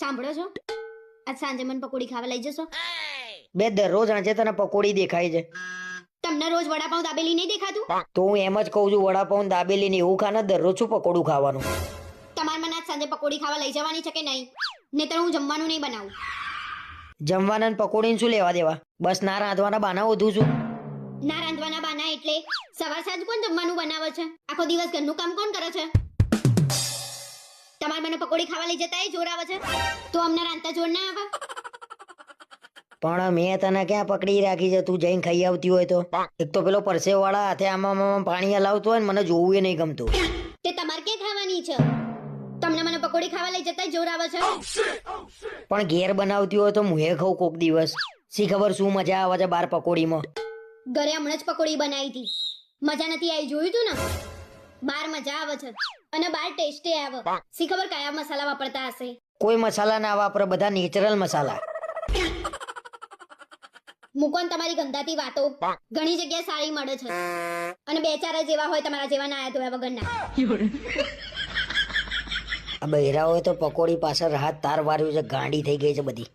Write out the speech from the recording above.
સાંભળો છો? આજ સાંજે મને પકોડી ખાવા લઈ જશો? બે દરરોજ આજે તને પકોડી દેખાય છે. તમને રોજ વડાપાઉં દાબેલી નહીં દેખાતું? તો હું એમ જ કહું છું વડાપાઉં દાબેલી ને એવું ખાને દરરોજ શું પકોડું ખાવાનું? તમારે મને આજ સાંજે પકોડી ખાવા લઈ જવાની છે કે નહીં? નહીતર હું જમવાનું નહીં બનાવું. જમવાના ને પકોડીને શું લેવા દેવા? બસ ના રાંધવાના બાના વધુ છું. ના રાંધવાના બાના એટલે સવાર સાંજ કોણ જમવાનું બનાવે છે? આખો દિવસ ઘરનું કામ કોણ કરે છે? પકોડી ખાવા લઈ જતા જોર આવે છે. તો અમને રાંધતા જોર ના આવે. પણ મેં તને ક્યાં પકડી રાખી છે? તું જઈને ખાઈ આવતી હોય તો. એક તો પેલો પરસે વાળા હાથે આમાં પાણી હલાવતો હોય ને મને જોવું એ નહીં ગમતું. તે તમારે ક્યાં ખાવાની છે? તમને મને પકોડી ખાવા લઈ જતા જોર આવે છે? પણ ઘેર બનાવતી હોય તો મુએ ખાઉં કોક દિવસ. શી ખબર શું મજા આવે છે બાર પકોડીમાં? ઘરે હમણાં જ પકોડી બનાવી હતી. મજા નથી આવી જોયું તું ને? બાર મજા આવે છે અને બાર ટેસ્ટી આવે. સી ખબર કયા મસાલા વાપરતા હશે? કોઈ મસાલા ના વાપરે બધા નેચરલ મસાલા. મુકોન તમારી ગંદાતી વાતો. ઘણી જગ્યાએ સારી મળે છે. અને બે ચાર જ એવા હોય તમારા જેવા ના ધોયા વગરના. આ બહેરા હોય તો પકોડી પાછળ હાથ તાર વાર્યું છે ગાંડી થઈ ગઈ છે બધી.